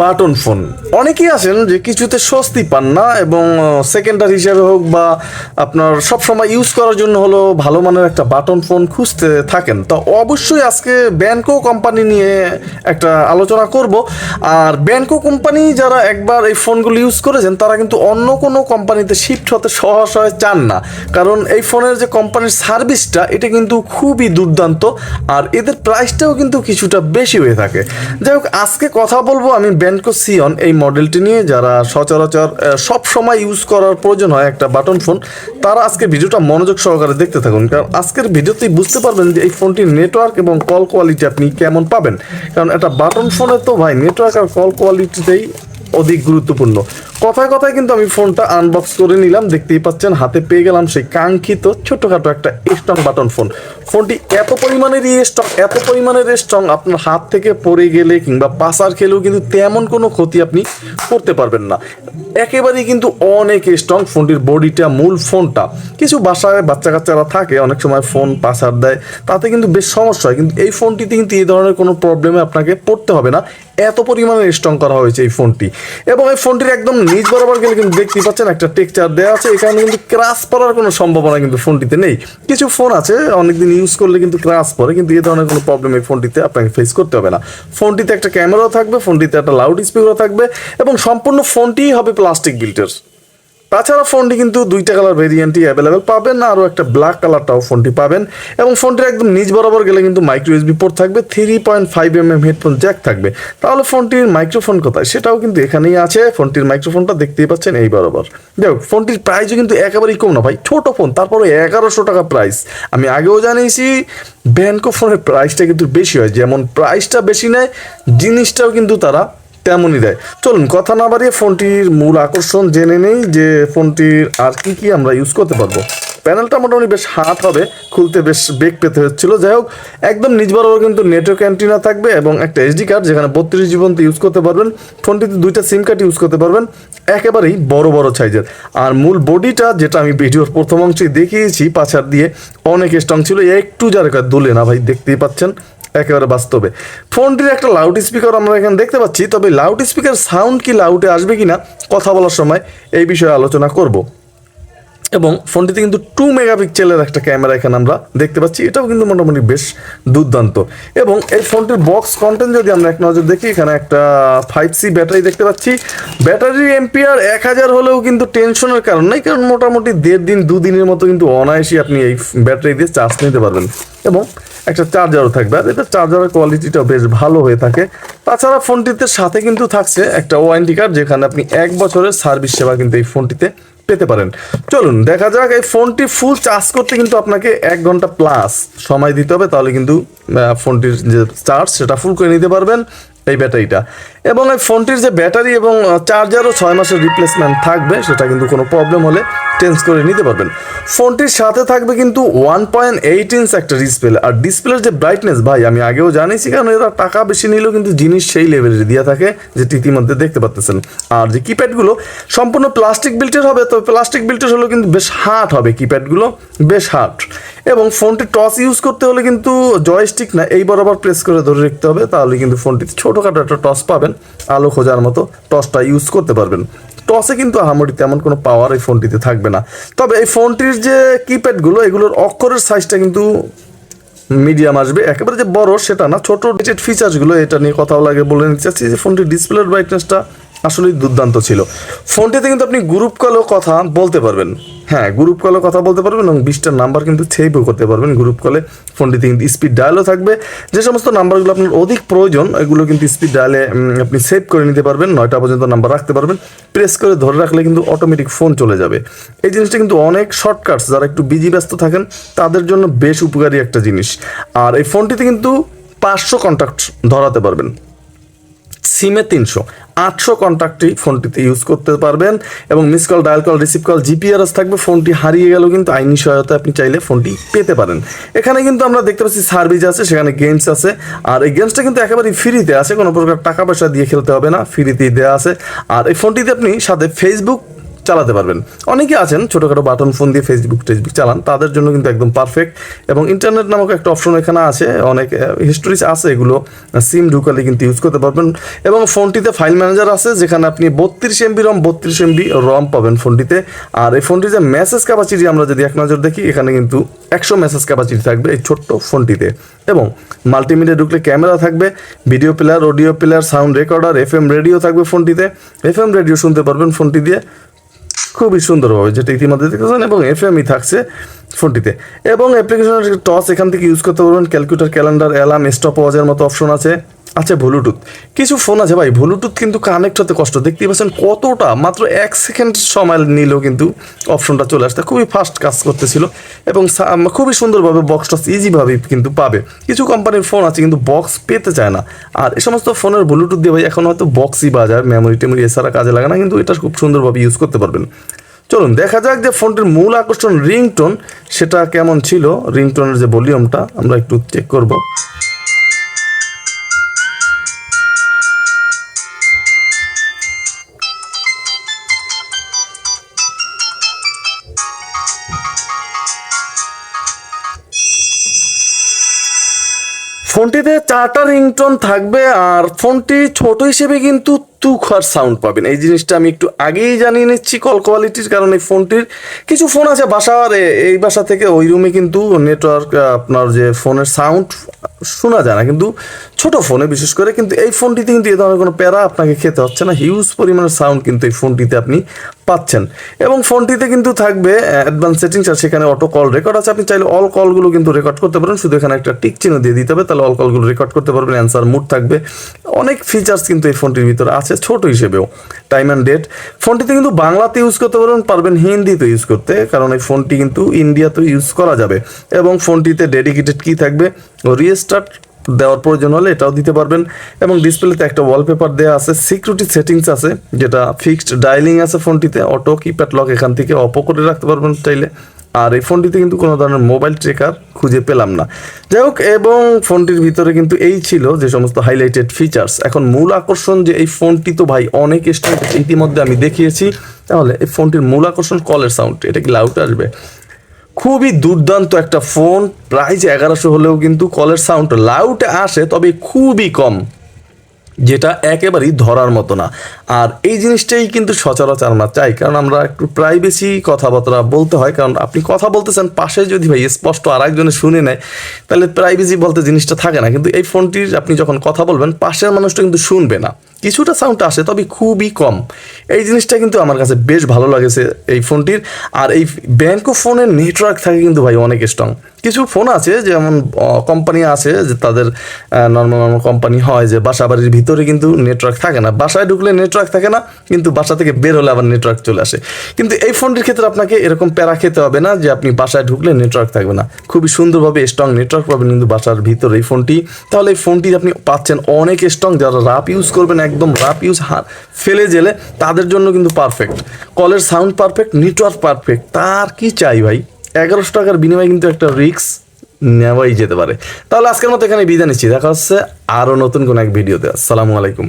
Button phone. অনেকেই আছেন যে কিছুতে স্বস্তি পান না এবং সেকেন্ডার হিসেবে হোক বা আপনার সব সময় ইউজ করার জন্য হলো ভালো মানের একটা বাটন ফোন খুঁজতে থাকেন। তো অবশ্যই আজকে ব্যানকো কোম্পানি নিয়ে একটা আলোচনা করব। আর ব্যানকো কোম্পানি যারা একবার এই ফোনগুলো ইউজ করেছেন, তারা কিন্তু অন্য কোনো কোম্পানিতে শিফট হতে সহসায় চান না। কারণ এই ফোনের যে কোম্পানির সার্ভিসটা এটা কিন্তু খুবই দুর্দান্ত। আর এদের প্রাইসটাও কিন্তু কিছুটা বেশি হয়ে থাকে। যাই হোক, আজকে কথা বলব আমি ব্যান্ডকো সিয়ন এই মডেলটি নিয়ে যারা সচরাচর সব সময় ইউজ করার প্রয়োজন হয় একটা বাটন ফোন তারা আজকে ভিডিওটা মনোযোগ সহকারে দেখতে থাকুন। কারণ আজকের ভিডিওতেই বুঝতে পারবেন যে এই ফোনটির নেটওয়ার্ক এবং কল কোয়ালিটি আপনি কেমন পাবেন। কারণ একটা বাটন ফোনে তো ভাই নেটওয়ার্ক আর কল কোয়ালিটিতেই অধিক গুরুত্বপূর্ণ। কথায় কথায় কিন্তু আমি ফোনটা আনবক্স করে নিলাম, দেখতেই পাচ্ছেন, হাতে পেয়ে গেলাম সেই কাঙ্ক্ষিত ছোটখাটো একটা স্ট্রং বাটন ফোন ফোনটি এত পরিমাণের স্ট্রং এত পরিমাণের স্ট্রং আপনার হাত থেকে পড়ে গেলে কিংবা পাসার খেলেও কিন্তু তেমন কোনো ক্ষতি আপনি করতে পারবেন না। একেবারেই কিন্তু অনেক স্ট্রং ফোনটির বডিটা, মূল ফোনটা। কিছু বাসায় বাচ্চা কাচ্চারা থাকে, অনেক সময় ফোন পাসার দেয়, তাতে কিন্তু বেশ সমস্যা হয়। কিন্তু এই ফোনটিতে কিন্তু এই ধরনের কোনো প্রবলেমে আপনাকে পড়তে হবে না। এত পরিমাণে স্ট্রং করা হয়েছে এই ফোনটি। এবং এই ফোনটির একদম নিজ বরাবর গেলে কিন্তু দেখতেই পাচ্ছেন একটা টেকচার দেওয়া আছে। এখানে কিন্তু ক্রাশ পড়ার কোনো সম্ভাবনা কিন্তু ফোনটিতে নেই। কিছু ফোন আছে, অনেকদিন ইউজ করলে কিন্তু ক্রাশ পড়ে, কিন্তু এ ধরনের কোনো প্রবলেম এই ফোনটিতে আপনাকে ফেস করতে হবে না। ফোনটিতে একটা ক্যামেরাও থাকবে, ফোনটিতে একটা লাউড স্পিকারও থাকবে, এবং সম্পূর্ণ ফোনটিই হবে প্লাস্টিক বিল্টের তাছাড়া ফোনটি কিন্তু দুইটা কালার ভেরিয়েন্টই অ্যাভেলেবেল পাবেন আরও একটা ব্ল্যাক কালারটাও ফোনটি পাবেন। এবং ফোনটির একদম নিচ বরাবর গেলে কিন্তু মাইক্রো ইউএসবি পোর্ট থাকবে three point five M M headphone jack থাকবে। তাহলে ফোনটির মাইক্রোফোন কোথায়? সেটাও কিন্তু এখানেই আছে, ফোনটির মাইক্রোফোনটা দেখতেই পাচ্ছেন এই বরাবর। হোক, ফোনটির প্রাইসও কিন্তু একেবারেই কম না ভাই, ছোট ফোন তারপরে এগারোশো টাকা প্রাইস আমি আগেও জানিয়েছি ব্যানকো ফোনের প্রাইসটা কিন্তু বেশি হয়, যেমন প্রাইসটা বেশি নেয়, জিনিসটাও কিন্তু তারা তেমনই দেয়। চলুন, কথা না বাড়িয়ে ফোনটির মূল আকর্ষণ জেনে নেই যে ফোনটির আর কি কি আমরা ইউজ করতে পারব। প্যানেলটা মোটামুটি বেশ হাত হবে, খুলতে বেশ বেগ পেতে হচ্ছিল। যাই হোক, একদম নিজ বরাবর কিন্তু নেটওয়ার্ক অ্যান্টিনা থাকবে এবং একটা এসডি কার্ড যেখানে বত্রিশ জীবন্ত ইউজ করতে পারবেন। ফোনটিতে দুইটা সিম কার্ড ইউজ করতে পারবেন, একেবারেই বড় বড় সাইজের আর মূল বডিটা যেটা আমি ভিডিওর প্রথম অংশে দেখিয়েছি, পাছার দিয়ে অনেক স্ট্রং ছিল। একটু যার দোলে না ভাই, দেখতেই পাচ্ছেন। একেবারে বাস্তবে। ফোনটির একটা লাউড স্পিকার আমরা এখানে দেখতে পাচ্ছি, তবে লাউড স্পিকার সাউন্ড কি লাউডে আসবে কিনা, কথা বলার সময় এই বিষয়ে আলোচনা করব। এবং ফোনটিতে কিন্তু টু মেগাপিক্সেলের একটা ক্যামেরা এখানে আমরা দেখতে পাচ্ছি। এটাও কিন্তু মোটামুটি বেশ দুর্দান্ত। এবং এই ফোনটির বক্স কন্টেন্ট যদি আমরা এক নজর দেখি, এখানে একটা ফাইভ সি ব্যাটারি দেখতে পাচ্ছি। ব্যাটারি এমপিআর এক হাজার হলেও কিন্তু টেনশনের কারণ নেই, কারণ মোটামুটি দেড় দিন দুদিনের মতো কিন্তু অনায়াসই আপনি এই ব্যাটারি দিয়ে চার্জ নিতে পারবেন। এবং একটা চার্জারও থাকবে, আর এটা চার্জারের কোয়ালিটিটাও বেশ ভালো হয়ে থাকে। তাছাড়া ফোনটিতে সাথে কিন্তু থাকছে একটা ওয়ারেন্টি কার্ড যেখানে আপনি এক বছরের সার্ভিস সেবা কিন্তু এই ফোনটিতে পেতে পারেন। চলুন, দেখা যাক এই ফোনটি ফুল চার্জ করতে কিন্তু আপনাকে এক ঘণ্টা প্লাস সময় দিতে হবে, তাহলে কিন্তু ফোনটির যে চার্জ সেটা ফুল করে নিতে পারবেন। এই ব্যাটারিটা। এবং এই ফোনটির যে ব্যাটারি এবং চার্জারও ছয় মাসের রিপ্লেসমেন্ট থাকবে, সেটা কিন্তু কোনো প্রবলেম হলে চেঞ্জ করে নিতে পারবেন। ফোনটির সাথে থাকবে কিন্তু ওয়ান পয়েন্ট এইট ইঞ্চ একটা ডিসপ্লে আর ডিসপ্লের যে ব্রাইটনেস ভাই, আমি আগেও জানিয়েছি, কারণ এরা টাকা বেশি নিলেও কিন্তু জিনিস সেই লেভেলের দেওয়া থাকে, যেটি ইতিমধ্যে দেখতে পাচ্ছেন আর যে কিপ্যাডগুলো সম্পূর্ণ প্লাস্টিক বিল্টের হবে, তো প্লাস্টিক বিল্টের হলেও কিন্তু বেশ হার্ড হবে কিপ্যাডগুলো বেশ হার্ড এবং ফোনটি টস ইউজ করতে হলে কিন্তু জয়স্টিক না, এই বরাবর প্রেস করে ধরে রাখতে হবে, তাহলে কিন্তু ফোনটিতে ছোটোখাটো একটা টস পাবেন, আলো খোঁজার মতো টসটা ইউজ করতে পারবেন। টসে কিন্তু আহামরি তেমন কোনো পাওয়ার এই ফোনটিতে থাকবে না। তবে এই ফোনটির যে কিপ্যাডগুলো এগুলোর অক্ষরের সাইজটা কিন্তু মিডিয়াম আসবে। একেবারে যে বড় সেটা না, ছোট ডিটেড ফিচার্সগুলো এটা নিয়ে কথা লাগে বলে নিতে চাচ্ছি যে ফোনটির ডিসপ্লের ব্রাইটনেসটা আসলেই দুর্দান্ত ছিল। ফোনটিতে কিন্তু আপনি গ্রুপ কলেও কথা বলতে পারবেন। হ্যাঁ গ্রুপ কলে কথা বলতে পারবেন এবং বিশটার নাম্বার কিন্তু সেভও করতে পারবেন গ্রুপ কলে ফোনটিতে কিন্তু স্পিড ডায়ালও থাকবে। যে সমস্ত নাম্বারগুলো আপনার অধিক প্রয়োজন, এগুলো কিন্তু স্পিড ডায়ালে আপনি সেভ করে নিতে পারবেন, নয়টা পর্যন্ত নাম্বার রাখতে পারবেন। প্রেস করে ধরে রাখলে কিন্তু অটোমেটিক ফোন চলে যাবে। এই জিনিসটা কিন্তু অনেক শর্টকাটস যারা একটু বিজি ব্যস্ত থাকেন, তাদের জন্য বেশ উপকারী একটা জিনিস। আর এই ফোনটিতে কিন্তু পাঁচশো কন্ট্যাক্ট ধরাতে পারবেন। সিমে তিনশো। আটশো কন্ট্যাক্টটি ফোনটিতে ইউজ করতে পারবেন এবং miss call dial call receive call GPRS থাকবে। ফোনটি হারিয়ে গেলেও কিন্তু আইনি সহায়তা আপনি চাইলে ফোনটি পেতে পারেন। এখানে কিন্তু আমরা দেখতে পাচ্ছি সার্ভিস আছে, সেখানে গেমস আছে। আর এই গেমসটা কিন্তু একেবারেই ফ্রিতে আছে, কোনো প্রকার টাকা পয়সা দিয়ে খেলতে হবে না ফ্রিতেই দেওয়া আছে। আর এই ফোনটিতে আপনি সাথে ফেসবুক চালাতে পারবেন। অনেকে আছেন, ছোটোখাটো বাটন, ফোন দিয়ে ফেসবুক টেসবুক চালান, তাদের জন্য কিন্তু একদম পারফেক্ট এবং ইন্টারনেট নামক একটা অপশন এখানে আছে, অনেক হিস্টোরিজ আছে এগুলো সিম ঢুকালে কিন্তু ইউজ করতে পারবেন। এবং ফোনটিতে ফাইল ম্যানেজার আছে, যেখানে আপনি বত্রিশ এমবি রম বত্রিশ এমবি রম পাবেন ফোনটিতে। আর এই ফোনটির যে মেসেজ ক্যাপাসিটি আমরা যদি এক নজর দেখি, এখানে কিন্তু একশো মেসেজ ক্যাপাসিটি থাকবে এই ছোট্ট ফোনটিতে। এবং মাল্টিমিডিয়া ঢুকলে ক্যামেরা থাকবে video player audio player sound recorder F M radio থাকবে ফোনটিতে। এফ এম রেডিও শুনতে পারবেন ফোনটি দিয়ে। খুবই সুন্দরভাবে যেটা ইতিমধ্যে দেখেছেন এবং এফ এমই থাকছে ফোনটিতে। এবং অ্যাপ্লিকেশনের টস এখান থেকে ইউজ করতে পারবেন। ক্যালকুলেটার ক্যালেন্ডার অ্যালার্ম স্টপ ওয়াজের মতো অপশন আছে। আচ্ছা ব্লুটুথ। কিছু ফোন আছে ভাই, ব্লুটুথ কিন্তু কানেক্ট হতে কষ্ট। দেখতেই পাচ্ছেন কতটা, মাত্র এক সেকেন্ড সময় নিলেও কিন্তু অপশনটা চলে আসতে খুবই ফাস্ট কাজ করতেছিল এবং খুবই সুন্দরভাবে বক্স টস ইজিভাবে কিন্তু পাবে। কিছু কোম্পানির ফোন আছে কিন্তু বক্স পেতে চায় না। আর এই সমস্ত ফোনের ব্লুটুথ দিয়ে ভাই এখন হয়তো বক্সই বাজায় মেমোরি টেমোরি এছাড়া কাজে লাগে না, কিন্তু এটা খুব সুন্দরভাবে ইউজ করতে পারবেন। চলুন, দেখা যাক যে ফোনটির মূল আকর্ষণ রিংটোন সেটা কেমন ছিল রিংটোনের যে ভলিউমটা আমরা একটু চেক করব। ফোনটিতে চারটা রিংটোন থাকবে আর ফোনটি ছোট হিসেবে কিন্তু তুখর সাউন্ড পাবেন। এই জিনিসটা আমি একটু আগেই জানিয়ে নিচ্ছি কল কোয়ালিটির কারণ এই ফোনটির কিছু ফোন আছে বাসার এই বাসা থেকে ওই রুমে কিন্তু নেটওয়ার্ক আপনার যে ফোনের সাউন্ড শোনা যায় না। কিন্তু ছোট ফোনে বিশেষ করে কিন্তু এই ফোনটিতে কিন্তু এ ধরনের কোনো প্যারা আপনাকে খেতে হচ্ছে না। হিউজ পরিমাণের সাউন্ড কিন্তু এই ফোনটিতে আপনি পাচ্ছেন। এবং ফোনটিতে কিন্তু থাকবে অ্যাডভান্স সেটিংস আর সেখানে অটো কল রেকর্ড আছে। আপনি চাইলে অল কলগুলো কিন্তু রেকর্ড করতে পারেন শুধু এখানে একটা টিক চিহ্ন দিয়ে দিতে হবে, তাহলে অল কলগুলো রেকর্ড করতে পারবেন। অ্যান্সার মুড থাকবে। অনেক ফিচার্স কিন্তু এই ফোনটির ভিতরে আছে। ছোট হিসেবেও টাইম অ্যান্ড ডেট ফোনটিতে কিন্তু বাংলাতে ইউজ করতে পারবেন পারবেন হিন্দিতে ইউজ করতে, কারণ এই ফোনটি কিন্তু ইন্ডিয়াতে ইউজ করা যাবে। এবং ফোনটিতে ডেডিকেটেড কি থাকবে রিস্টার্ট দেওয়ার প্রয়োজন হলে এটাও দিতে পারবেন। এবং ডিসপ্লেতে একটা ওয়ালপেপার দেওয়া আছে সিকিউরিটি সেটিংস আছে, যেটা ফিক্সড ডায়ালিং আছে ফোনটিতে অটো কিপ্যাড লক এখান থেকে অপো করে রাখতে পারবেন চাইলে। আর এই ফোনটিতে কিন্তু কোনো ধরনের মোবাইল ট্রেকার খুঁজে পেলাম না। যাই হোক, এবং ফোনটির ভিতরে কিন্তু এই ছিল যে সমস্ত হাইলাইটেড ফিচার্স এখন মূল আকর্ষণ যে এই ফোনটি তো ভাই অনেক স্টাইল ইতিমধ্যে আমি দেখিয়েছি। তাহলে এই ফোনটির মূল আকর্ষণ কলের সাউন্ড এটা কি লাউড আসবে? খুবই দুর্দান্ত একটা ফোন প্রাইস এগারোশো হলেও কিন্তু কলের সাউন্ড লাউড আসে, তবে খুবই কম, যেটা একেবারেই ধরার মতো না। আর এই জিনিসটাই কিন্তু সচরাচর আমরা চাই, কারণ আমরা একটু প্রাইভেসি কথাবার্তা বলতে হয়, কারণ আপনি কথা বলতেছেন পাশে যদি ভাই স্পষ্ট আর একজনে শুনে নেয়, তাহলে প্রাইভেসি বলতে জিনিসটা থাকে না। কিন্তু এই ফোনটির আপনি যখন কথা বলবেন, পাশের মানুষটা কিন্তু শুনবে না। কিছুটা সাউন্ড আসে, তবে খুবই কম। এই জিনিসটা কিন্তু আমার কাছে বেশ ভালো লাগেছে এই ফোনটির। আর এই ব্যাঙ্কো ফোনের নেটওয়ার্ক থাকে কিন্তু ভাই অনেক স্ট্রং কিছু ফোন আছে, যেমন কোম্পানি আছে, যে তাদের নর্মাল নর্মাল কোম্পানি হয়, যে বাসা বাড়ির ভিতরে কিন্তু নেটওয়ার্ক থাকে না। বাসায় ঢুকলে নেটওয়ার্ক থাকে না, কিন্তু বাসা থেকে বের হলে আবার নেটওয়ার্ক চলে আসে। কিন্তু এই ফোনটির ক্ষেত্রে আপনাকে এরকম প্যারা খেতে হবে না যে আপনি বাসায় ঢুকলে নেটওয়ার্ক থাকবে না। খুবই সুন্দরভাবে স্ট্রং নেটওয়ার্ক পাবেন কিন্তু বাসার ভিতরে এই ফোনটি তাহলে এই ফোনটি আপনি পাচ্ছেন অনেক স্ট্রং যারা রাপ ইউজ করবেন, একদম রাপ ইউজ ফেলে জেলে, তাদের জন্য কিন্তু পারফেক্ট কলের সাউন্ড পারফেক্ট নেটওয়ার্ক পারফেক্ট তার কি চাই ভাই? এগারোশো টাকার বিনিময়ে কিন্তু একটা রিক্স নেওয়াই যেতে পারে। তাহলে আজকের মতো এখানে বিদায় নিচ্ছি। দেখা হচ্ছে আরও নতুন কোনো এক ভিডিওতে আসসালামু আলাইকুম।